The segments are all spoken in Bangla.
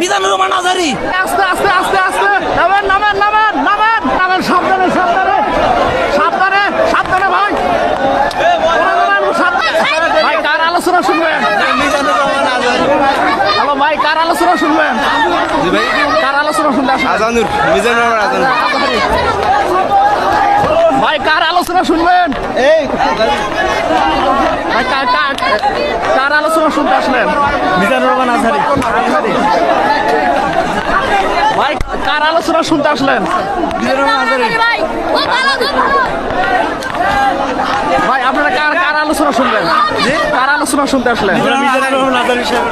মিজানুর রহমান আজারি আস্তে আস্তে আস্তে আস্তে নামেন নামেন নামেন নামেন। নামেন সাবধানে সাবধানে। সাবধানে সাবধানে ভাই। ভাই কার আলোচনা শুনবেন? মিজানুর হ্যালো ভাই কার আলোচনা শুনবেন? কার আলোচনা শুনতে আজানুর মিজানুর রহমান আজানুর। ভাই কার আলোচনা শুনবেন? এই। ভাই কার কার আলোচনা শুনতে আসলেন? মিজানুর রহমান আজহারি। ভাই কার আলোচনা শুনতে আসলেন? মিজানুর রহমান ভাই ও ভালো খুব ভালো। ভাই আপনারা কার কার আলোচনা শুনবেন কার আলোচনা শুনতে আসলেন? মিজানুর রহমান আজহারি সাহেব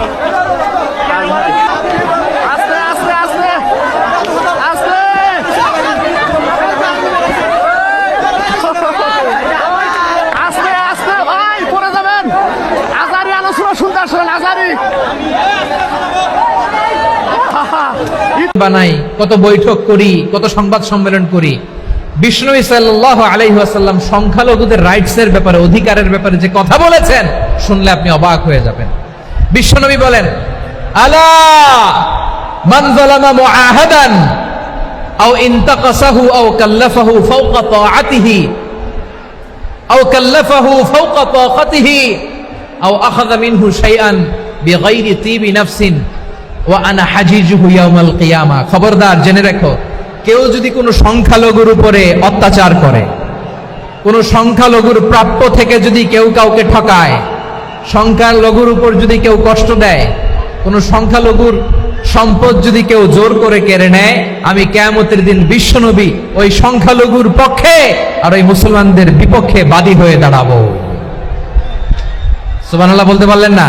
আস্তে আস্তে আস্তে আস্তে আস্তে আস্তে ভাই পড়ে যাবেন আজারি আলোচনা শুনতে আসলেন আজারি বানাই, কত বৈঠক করি, কত সংবাদ সম্মেলন করি। বিষ্ণু সাল্লাহ আলাইহাসাল্লাম সংখ্যালঘুদের রাইটস ব্যাপারে, অধিকারের ব্যাপারে যে কথা বলেছেন, শুনলে আপনি অবাক হয়ে যাবেন। বিশ্বনবী বলেন, আলা ওয়া আনা হাজিজুহু ইয়াউমাল কিয়ামা। খবরদার, জেনে রেখো, কেউ যদি কোনো সংখ্যালঘুর উপরে অত্যাচার করে, কোনো সংখ্যালঘুর প্রাপ্য থেকে যদি কেউ কাউকে ঠকায়, সংখ্যালঘুর উপর যদি কেউ কষ্ট দেয়, কোনো সংখ্যালঘুর সম্পদ যদি কেউ জোর করে কেড়ে নেয়, আমি কেয়ামতের দিন বিশ্বনবী ওই সংখ্যালঘুর পক্ষে আর ওই মুসলমানদের বিপক্ষে বাদী হয়ে দাঁড়াবো। সুবহানাল্লাহ, বলতে পারলেন না?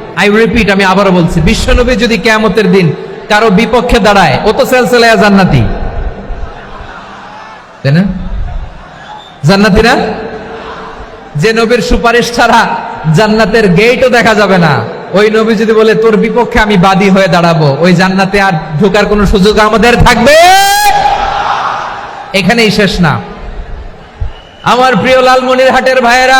আই রিপিট আমি আবারও বলছি, বিশ্বনবী যদি কেয়ামতের দিন কারও বিপক্ষে দাঁড়ায়, ও তো সেলসেলায়া জান্নাতি। তাই না? জান্নাতি না যে নবীর সুপারিশ ছাড়া জান্নাতের গেটও দেখা যাবে না। ওই নবী যদি বলে, তোর বিপক্ষে আমি বাদী হয়ে দাঁড়াবো, ওই জান্নাতে আর ঢোকার কোনো সুযোগ আমাদের থাকবে? এখানেই শেষ না। আমার প্রিয় লালমনির হাটের ভাইয়েরা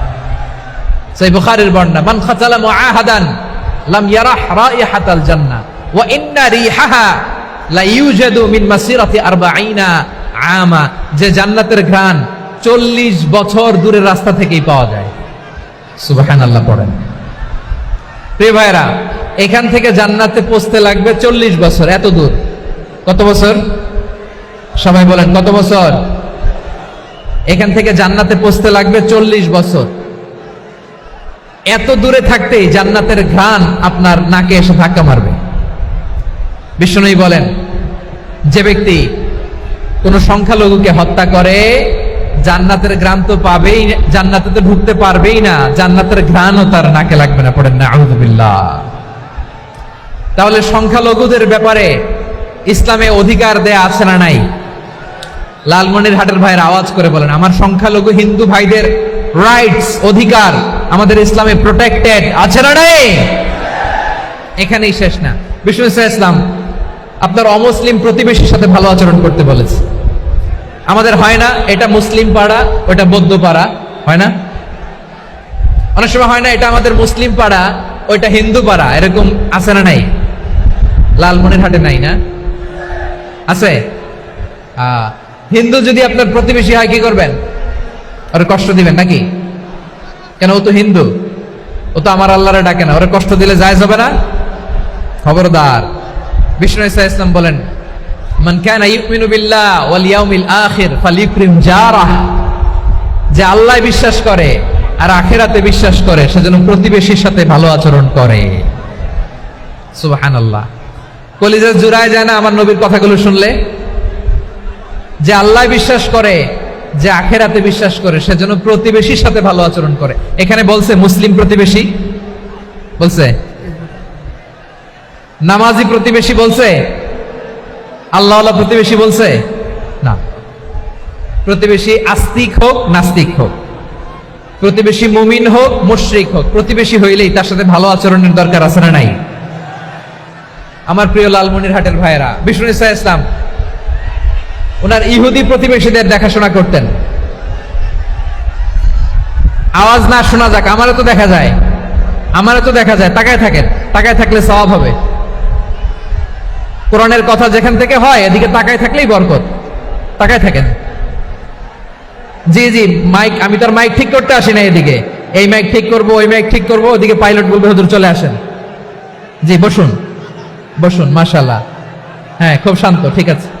সেই বুখারীর বর্ণনা, মান খাতালা মুআহাদান লাম ইয়ারাহ রাইহাতাল জান্নাহ, ওয়া ইন্না রিহাহা লা ইউজাদু মিন মাসিরাতি 40 আমা যে জান্নাতের ঘ্রাণ 40 বছর দূরের রাস্তা থেকেই পাওয়া যায়। সুবহানাল্লাহ, পড়েন। প্রিয় ভাইরা এখান থেকে জান্নাতে পৌঁছতে লাগবে চল্লিশ বছর, এত দূর। কত বছর? সবাই বলেন, কত বছর? এখান থেকে জান্নাতে পৌঁছতে লাগবে চল্লিশ বছর। এত দূরে থাকতেই জান্নাতের ঘ্রাণ আপনার নাকে এসে ধাক্কা মারবে। বিষ্ণুই বলেন, যে ব্যক্তি কোন সংখ্যালঘুকে হত্যা করে, জান্নাতের ঘ্রাণ তো পাবেই জান্নাতে তো ঢুকতে পারবেই না, জান্নাতের ঘ্রাণও তার নাকে লাগবে না, পড়েন না তাহলে সংখ্যালঘুদের ব্যাপারে ইসলামে অধিকার দেয়া আছে না নাই? লালমনির হাটের ভাইয়ের আওয়াজ করে বলেন, আমার সংখ্যালঘু হিন্দু ভাইদের রাইটস অধিকার আমাদের ইসলামে প্রোটেক্টেড আছে না নাই? এখানেই শেষ না। বিষ্ণু ইসলাম, আপনার অমুসলিম প্রতিবেশীর সাথে ভালো আচরণ করতে বলেছে। আমাদের হয় না, এটা মুসলিম পাড়া, ওটা বৌদ্ধ পাড়া, হয় না? অনেক সময় হয় না, এটা আমাদের মুসলিম পাড়া, ওইটা হিন্দু পাড়া, এরকম আছে না নাই? লালমনির হাটে নাই না? আছে? হিন্দু যদি আপনার প্রতিবেশী হয়, কি করবেন? ওর কষ্ট দিবেন নাকি? কেন, ও তো হিন্দু। ও তো আমার আল্লাহরে ডাকে না। ওরে কষ্ট দিলে যায় যাবে না? খবরদার। বিষ্ণু ইসা ইসলাম বলেন, মান কানা ইউমিনু বিল্লাহ ওয়াল ইয়াউমিল আখির ফালিউকরিম জারাহ। যে আল্লাহ বিশ্বাস করে আর আখেরাতে বিশ্বাস করে সেজন্য প্রতিবেশীর সাথে ভালো আচরণ করে। সুবহানাল্লাহ। কলিজা জুড়ায় যায় না আমার নবীর কথাগুলো শুনলে? যে আল্লাহ বিশ্বাস করে যে আখেরাতে বিশ্বাস করে সেজন্য প্রতিবেশীর সাথে ভালো আচরণ করে। এখানে বলছে মুসলিম প্রতিবেশী? বলছে? নামাজি প্রতিবেশী বলছে? আল্লাহ প্রতিবেশী বলছে? না। প্রতিবেশী আস্তিক হোক, নাস্তিক হোক। প্রতিবেশী মুমিন হোক, মুশরিক হোক। প্রতিবেশী হইলেই তার সাথে ভালো আচরণের দরকার আছে না নাই? আমার প্রিয় লালমনির হাটের ভাইয়েরা, বিষ্ণু ইসলাম ওনার ইহুদি প্রতিবেশীদের দেখাশোনা করতেন। আওয়াজ না শোনা যাক, আমারও তো দেখা যায়। আমারও তো দেখা যায়, তাকায় থাকেন, তাকায় থাকলে সওয়াব হবে। কোরআনের কথা যেখান থেকে হয়, এদিকে তাকায় থাকলেই বরকত। তাকায় থাকেন। জি জি, মাইক, আমি তো আর মাইক ঠিক করতে আসি না এদিকে। এই মাইক ঠিক করব, ওই মাইক ঠিক করব, ওদিকে পাইলট বলবে, হুজুর, চলে আসেন। জি, বসুন। বসুন মাশাল্লাহ হ্যাঁ খুব শান্ত, ঠিক আছে।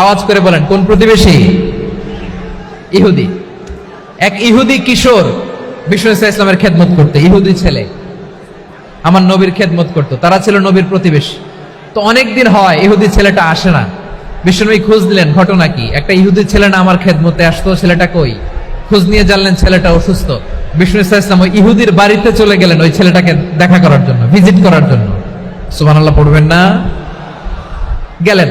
আওয়াজ করে বলেন, কোন প্রতিবেশী? ইহুদি। এক ইহুদি কিশোর বিষ্ণু ইসা ইসলামের খেদমত করতে, ইহুদি ছেলে। আমার নবীর খেদমত করতো, তারা ছিল নবীর প্রতিবেশী। তো অনেক দিন হয়, ইহুদি ছেলেটা আসে না। বিষ্ণুনবী খোঁজ দিলেন, ঘটনা কি? একটা ইহুদি ছেলে না আমার খেদমতে আসতো, ছেলেটা কই? খোঁজ নিয়ে জানলেন ছেলেটা অসুস্থ। বিষ্ণু ইসা ইসলাম ওই ইহুদির বাড়িতে চলে গেলেন ওই ছেলেটাকে দেখা করার জন্য, ভিজিট করার জন্য। সুবহানাল্লাহ, পড়বেন না। গেলেন।